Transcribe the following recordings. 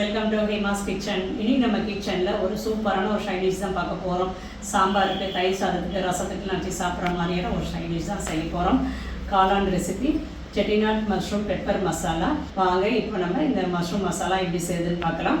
Welcome to Hema's kitchen இனி நம்ம கிச்சனில் ஒரு சூப்பரான ஒரு சைடிஷ் தான் பார்க்க போகிறோம் சாம்பாருக்கு தயிர் சாதத்துக்கு ரசத்துக்குலாம் வச்சு சாப்பிட்ற மாதிரியான ஒரு சைடிஷ் தான் செய்ய போகிறோம் காளான் recipe Chettinad mushroom pepper masala வாங்க இப்போ நம்ம இந்த மஷ்ரூம் மசாலா எப்படி செய்யுதுன்னு பார்க்கலாம்.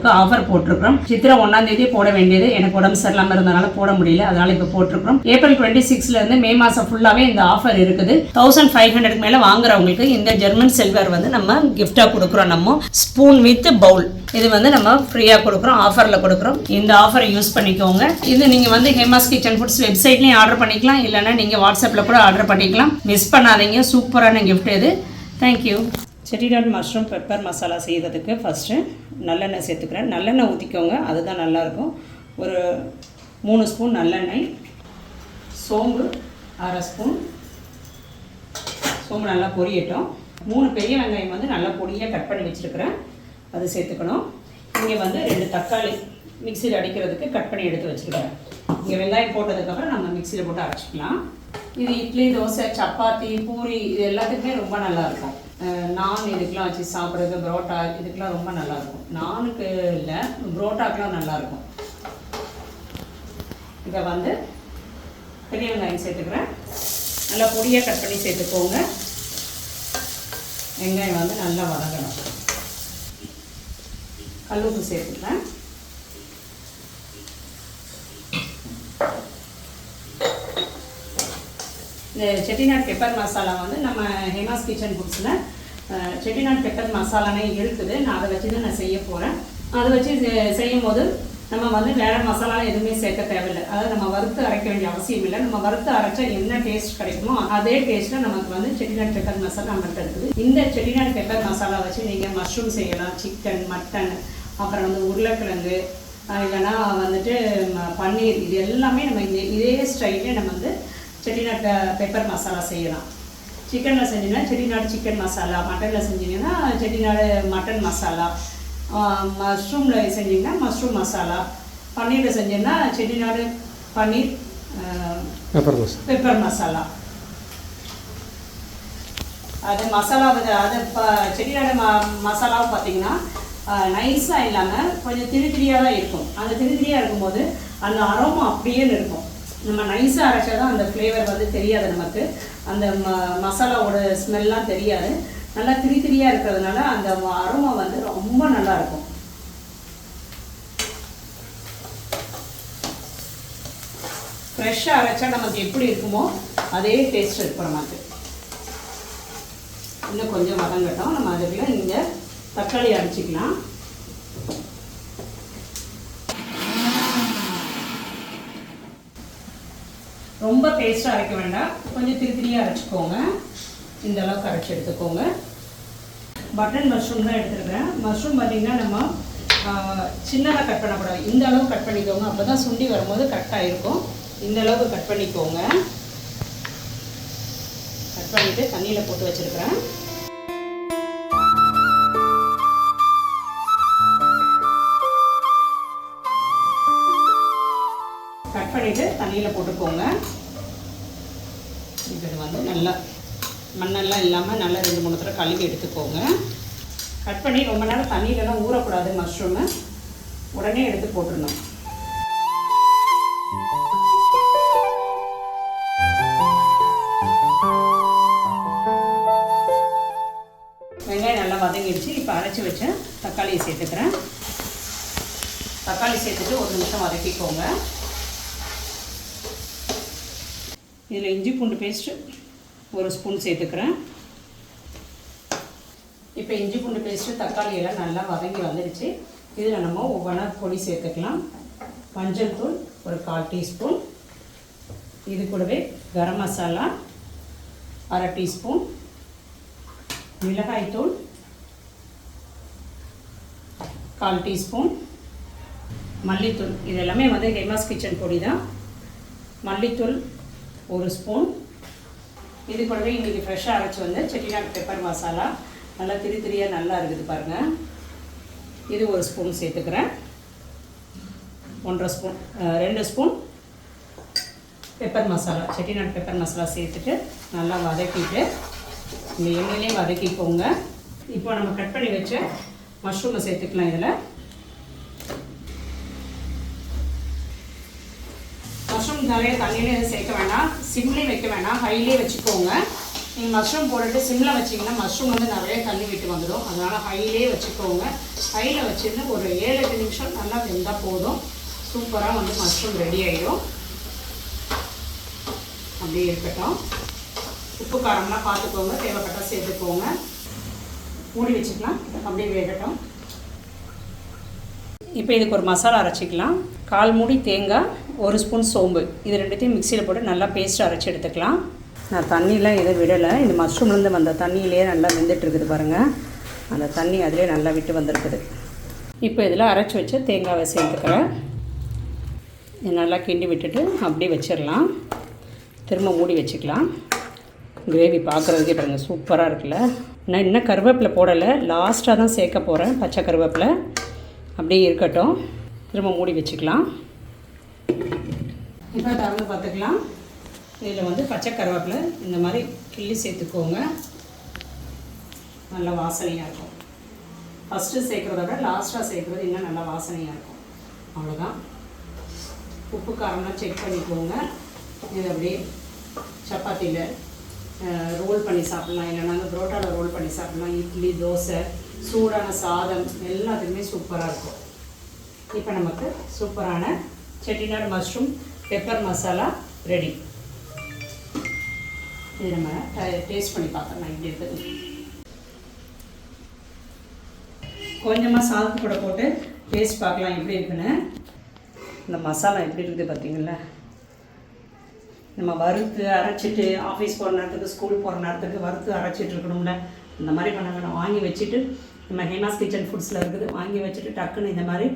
வருஷப்பருப்புக்கு ஆஃபர் போட்டிருக்கிறோம். சித்திரை ஒன்றாம் தேதி போட வேண்டியது. எனக்கு உடம்பு சரியில்லாமல் இருந்தனால போட முடியல. அதனால இப்போ போட்டிருக்கிறோம். ஏப்ரல் டுவெண்ட்டி சிக்ஸ்லேருந்து மே மாதம் ஃபுல்லாகவே இந்த ஆஃபர் இருக்குது. தௌசண்ட் ஃபைவ் ஹண்ட்ரட் மேலே வாங்குறவங்களுக்கு இந்த ஜெர்மன் சில்வர் வந்து நம்ம கிஃப்டா கொடுக்குறோம். நம்ம ஸ்பூன் வித் பவுல் இது வந்து நம்ம ஃப்ரீயாக கொடுக்குறோம். ஆஃபரில் கொடுக்குறோம். இந்த ஆஃபரை யூஸ் பண்ணிக்கோங்க. இது நீங்கள் வந்து ஹேமாஸ் கிச்சன் ஃபுட்ஸ் வெப்சைட்லேயும் ஆர்டர் பண்ணிக்கலாம். இல்லைன்னா நீங்கள் வாட்ஸ்அப்பில் கூட ஆர்டர் பண்ணிக்கலாம். மிஸ் பண்ணாதீங்க. சூப்பரான கிஃப்ட் இது. Thank you Chettinad mushroom pepper masala செய்கிறதுக்கு ஃபஸ்ட்டு நல்லெண்ணெய் சேர்த்துக்கிறேன். நல்லெண்ணெய் ஊற்றிக்கோங்க அதுதான் நல்லாயிருக்கும். ஒரு மூணு ஸ்பூன் நல்லெண்ணெய் சோம்பு அரை ஸ்பூன். சோம்பு நல்லா பொரியட்டும். மூணு பெரிய வெங்காயம் வந்து நல்லா பொடியாக கட் பண்ணி வச்சுருக்கிறேன். அது சேர்த்துக்கணும். இங்கே வந்து ரெண்டு தக்காளி மிக்சியில் அடிக்கிறதுக்கு கட் பண்ணி எடுத்து வச்சுருக்கிறேன். இங்கே வெங்காயம் போட்டதுக்கப்புறம் நம்ம மிக்சியில் போட்டு அரைச்சிக்கலாம். இது இட்லி தோசை சப்பாத்தி பூரி இது எல்லாத்துக்குமே ரொம்ப நல்லாயிருக்கும். நான் இதுக்கெலாம் வச்சு சாப்பிட்றது பரோட்டா இதுக்கெலாம் ரொம்ப நல்லாயிருக்கும். நானுக்கு இல்லை புரோட்டாக்கெலாம் நல்லாயிருக்கும். இதை வந்து பெரிய வெங்காயம் சேர்த்துக்கிறேன். நல்லா பொடியாக கட் பண்ணி சேர்த்துக்கோங்க. வெங்காயம் வந்து நல்லா வதங்கணும். கல்லுப்பு சேர்த்துக்கிறேன். இந்த செட்டிநாட் பெப்பர் மசாலா வந்து நம்ம ஹேமாஸ் கிச்சன் புக்ஸில் செட்டிநாட் பெப்பர் மசாலானே இருக்குது. நான் அதை வச்சு தான் நான் செய்ய போகிறேன் அதை வச்சு செய்யும்போது செய்யும் போது நம்ம வந்து வேறு மசாலாலாம் எதுவுமே சேர்க்க தேவையில்லை. அதாவது நம்ம வறுத்து அரைக்க வேண்டிய அவசியம் இல்லை. நம்ம வறுத்து அரைச்சா என்ன டேஸ்ட் கிடைக்குமோ அதே டேஸ்ட்டில் நமக்கு வந்து செட்டிநாட் பெப்பர் மசாலா நம்மகிட்ட இருக்குது. இந்த செட்டிநாட் பெப்பர் மசாலா வச்சு நீங்கள் மஷ்ரூம் செய்யலாம் சிக்கன் மட்டன் அப்புறம் வந்து உருளைக்கிழங்கு இல்லைன்னா வந்துட்டு பன்னீர் இது எல்லாமே நம்ம இதே ஸ்டைலே நம்ம வந்து செட்டிநாட் பெப்பர் மசாலா செய்யலாம். சிக்கனில் செஞ்சீங்கன்னா செட்டிநாடு சிக்கன் மசாலா மட்டனில் செஞ்சீங்கன்னா செட்டிநாடு மட்டன் மசாலா மஷ்ரூமில் செஞ்சீங்கன்னா மஷ்ரூம் மசாலா பன்னீரில் செஞ்சீங்கன்னா செட்டிநாடு பன்னீர் பெப்பர் மசாலா பெப்பர் மசாலா அது மசாலா அது இப்போ செட்டிநாடு ம மசாலாவும் பார்த்தீங்கன்னா நைஸாக இல்லாமல் கொஞ்சம் திரி திரியாக தான் இருக்கும். அந்த திரி திரியாக இருக்கும்போது அந்த அரோமா அப்படியே இருக்கும். நம்ம நைஸாக அரைச்சா தான் அந்த ஃப்ளேவர் வந்து தெரியாது நமக்கு. அந்த ம மசாலாவோட ஸ்மெல்லாம் தெரியாது. நல்லா திரி திரியாக இருக்கிறதுனால அந்த அருமை வந்து ரொம்ப நல்லா இருக்கும். ஃப்ரெஷ்ஷாக அரைச்சா நமக்கு எப்படி இருக்குமோ அதே டேஸ்ட் இருக்கும் நமக்கு. இன்னும் கொஞ்சம் வதங்கட்டும். நம்ம அதுக்குள்ள இங்கே தக்காளி அரைச்சிக்கலாம். ரொம்ப பேஸ்ட்டாக அரைக்க வேண்டாம். கொஞ்சம் திரி திரியாக அரைச்சிக்கோங்க. இந்த அளவுக்கு அரைச்சி எடுத்துக்கோங்க. பட்டன் மஷ்ரூம் தான் எடுத்துருக்கிறேன். மஷ்ரூம் பார்த்தீங்கன்னா நம்ம சின்னதாக கட் பண்ணக்கூடாது. இந்த அளவு கட் பண்ணிக்கோங்க. அப்போ தான் சுண்டி வரும்போது கரெக்டாக இருக்கும். இந்த அளவுக்கு கட் பண்ணிக்கோங்க. கட் பண்ணிவிட்டு தண்ணியில் போட்டு வச்சுருக்கிறேன். தண்ணியில் போட்டுக்கோங்க. இது வந்து நல்லா மண்ணெல்லாம் இல்லாமல் நல்லா ரெண்டு மூணு தடவை கழுவி எடுத்துக்கோங்க. கட் பண்ணி ரொம்ப நேரம் தண்ணியிலலாம் ஊறக்கூடாது மஷ்ரூமு உடனே எடுத்து போட்டுடணும். வெங்காயம் நல்லா வதங்கிடுச்சு. இப்போ அரைச்சி வச்ச தக்காளியை சேர்த்துக்கிறேன். தக்காளி சேர்த்துட்டு ஒரு நிமிஷம் வதக்கிக்கோங்க. இதில் இஞ்சி பூண்டு பேஸ்ட்டு ஒரு ஸ்பூன் சேர்த்துக்கிறேன். இப்போ இஞ்சி பூண்டு பேஸ்ட்டு தக்காளி எல்லாம் நல்லா வதங்கி வந்துடுச்சு. இதில் நம்ம ஒவ்வொன்றா பொடி சேர்த்துக்கலாம். மஞ்சள் தூள் ஒரு கால் டீஸ்பூன். இது கூடவே கரம் மசாலா அரை டீஸ்பூன். மிளகாய்த்தூள் கால் டீஸ்பூன். மல்லித்தூள். இது எல்லாமே வந்து ஹெமாஸ் கிச்சன் பொடி தான். மல்லித்தூள் ஒரு ஸ்பூன். இது கூடவே இன்றைக்கி ஃப்ரெஷ்ஷாக அரைச்சி வந்து செட்டிநாட் பெப்பர் மசாலா நல்லா திரி திரியாக நல்லா இருக்குது பாருங்கள் இது ஒரு ஸ்பூன் சேர்த்துக்கிறேன். ஒன்றரை ஸ்பூன் ரெண்டு spoon pepper masala Chettinad pepper masala சேர்த்துட்டு நல்லா வதக்கிட்டு இந்த எண்ணெயிலையும் வதக்கிக்கோங்க. இப்போ நம்ம கட் பண்ணி வச்ச மஷ்ரூமை சேர்த்துக்கலாம் இதில் மஷ்ரூம் நிறைய தண்ணியிலே எதுவும் சேர்க்க வேண்டாம் சிம்லேயும் வைக்க வேண்டாம் ஹைலே வச்சுக்கோங்க. நீங்கள் மஷ்ரூம் போட்டுட்டு சிம்மில் வச்சிங்கன்னா மஷ்ரூம் வந்து நிறைய தண்ணி விட்டு வந்துடும். அதனால் ஹைலே வச்சுக்கோங்க. ஹையில் வச்சுருந்து ஒரு ஏழு எட்டு நிமிஷம் நல்லா வெந்தால் போதும். சூப்பராக வந்து மஷ்ரூம் ரெடி ஆகிடும் அப்படியே இருக்கட்டும். உப்பு காரம்லாம் பார்த்துக்கோங்க. தேவைப்பட்டால் சேர்த்துக்கோங்க. மூடி வச்சுக்கலாம். அப்படியே வேகட்டும். இப்போ இதுக்கு ஒரு மசாலா அரைச்சிக்கலாம். கால் மூடி தேங்காய் ஒரு ஸ்பூன் சோம்பு. இது ரெண்டுத்தையும் மிக்சியில் போட்டு நல்லா பேஸ்ட் அரைச்சி எடுத்துக்கலாம். நான் தண்ணியெலாம் எதுவும் விடலை. இந்த மஷ்ரூம்லேருந்து வந்த தண்ணியிலே நல்லா வெந்துட்டுருக்குது பாருங்கள் அந்த தண்ணி அதிலே நல்லா விட்டு வந்திருக்குது. இப்போ இதில் அரைச்சி வச்சு தேங்காவை சேர்த்துக்கிறேன். இது நல்லா கிண்டி விட்டுட்டு அப்படியே வச்சிடலாம். திரும்ப மூடி வச்சுக்கலாம். கிரேவி பார்க்குறதுக்கே பாருங்கள் சூப்பராக இருக்குல்ல. நான் இன்னும் கருவேப்பிலை போடலை. லாஸ்ட்டாக தான் சேர்க்க போகிறேன் பச்சை கருவேப்பிலை. அப்படியே இருக்கட்டும். திரும்ப மூடி வச்சுக்கலாம். இப்போ திறந்து பார்த்துக்கலாம். இதில் வந்து பச்சை கருவேப்பிலை இந்த மாதிரி கிள்ளி சேர்த்துக்கோங்க. நல்ல வாசனையாக இருக்கும். ஃபஸ்ட்டு சேர்க்குறத விட லாஸ்ட்டாக சேர்க்குறது இன்னும் நல்லா வாசனையாக இருக்கும். அவ்வளோதான் உப்பு காரம்லாம் செக் பண்ணிக்கோங்க. இது அப்படியே சப்பாத்தியில் ரோல் பண்ணி சாப்பிட்லாம். இல்லைன்னா அந்த புரோட்டாவில் ரோல் பண்ணி சாப்பிட்லாம். இட்லி தோசை சூடான சாதம் எல்லாத்துக்குமே சூப்பராக இருக்கும். இப்போ நமக்கு சூப்பரான Chettinad mushroom pepper masala ready இது நம்ம டேஸ்ட் பண்ணி பார்க்கலாம். இப்படி இருக்குது கொஞ்சமாக சாதத்து கூட போட்டு டேஸ்ட் பார்க்கலாம். எப்படி இருக்குன்னு? இந்த மசாலா எப்படி இருக்குது பார்த்தீங்களா? நம்ம வறுத்து அரைச்சிட்டு ஆஃபீஸ் போகிற நேரத்துக்கு ஸ்கூல் போகிற நேரத்துக்கு வறுத்து அரைச்சிட்டு இருக்கணும்ல. இந்த மாதிரி பண்ண வேணாம் வாங்கி வச்சுட்டு நம்ம ஹேமாஸ் கிச்சன் ஃபுட்ஸில் இருக்குது. வாங்கி வச்சுட்டு டக்குன்னு இந்த மாதிரி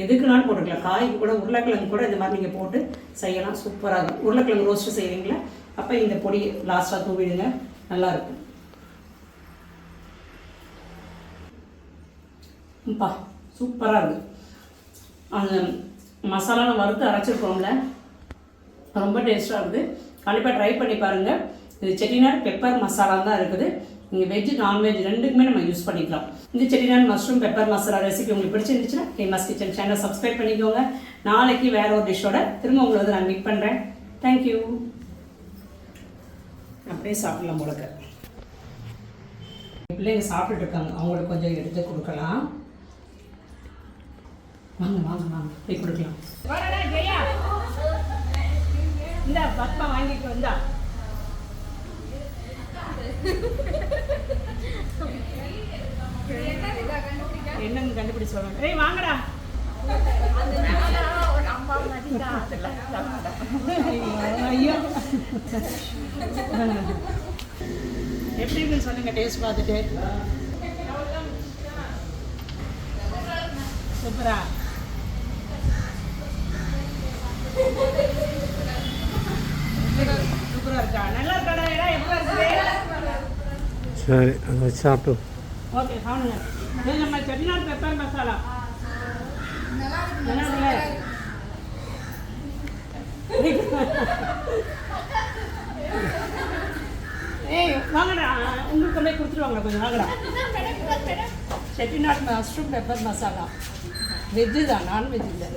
எதுக்குனாலும் போட்டுக்கலாம். காய்க்கு கூட உருளைக்கிழங்கு கூட இந்த மாதிரி நீங்கள் போட்டு செய்யலாம். சூப்பராக இருக்கும். உருளைக்கிழங்கு ரோஸ்ட்டு செய்வீங்களா? அப்போ இந்த பொடி லாஸ்ட்டாக தூவிடுங்க. நல்லாயிருக்கும் பா சூப்பராக இருக்குது அந்த மசாலாவில் வறுத்து அரைச்சிருக்கோம்ல ரொம்ப டேஸ்ட்டாக இருக்குது. கண்டிப்பாக ட்ரை பண்ணி பாருங்கள் இது செட்டிநாடு பெப்பர் மசாலா தான் இருக்குது. நீங்கள் வெஜ் நான்வெஜ் ரெண்டுக்குமே நம்ம யூஸ் பண்ணிக்கலாம். இந்த Chettinad mushroom pepper masala recipe உங்களுக்கு பிடிச்சிருந்துச்சுன்னா ஃபேமஸ் கிச்சன் சேனல் சப்ஸ்கிரைப் பண்ணிக்கோங்க. நாளைக்கு வேற ஒரு டிஷ்ஷோட திரும்ப உங்களை வந்து நான் மீட் பண்ணுறேன் தேங்க்யூ அப்படியே சாப்பிடலாம் உங்களுக்கு பிள்ளைங்க சாப்பிட்டுட்டு இருக்காங்க. அவங்களுக்கு கொஞ்சம் எடுத்து கொடுக்கலாம். வாங்க வாங்க வாங்க. போய் கொடுக்கலாம். இந்த பத்மா வாங்கிட்டு வந்தா. என்னன்னு கண்டுபிடிச்சு சொல்லுங்க. ஏய் வாங்கடா. ஐயோ. எப்படி இருக்குன்னு சொல்லுங்க டேஸ்ட் பார்த்துட்டு. சூப்பரா. சூப்பரா இருக்கா? நல்லா இருக்காடா எப்படி இருக்குது? சரி அதை சாப்பிட்டு ஓகே சாப்பிடுங்க. இது நம்ம செட்டிநாடு பெப்பர் மசாலா. ஏய் வாங்கடா. உங்களுக்கு கொண்டு போய் கொடுத்துருவாங்க கொஞ்சம் வாங்கடா. Chettinad mushroom pepper masala. Veg தான் நான்வெஜ் இல்லை.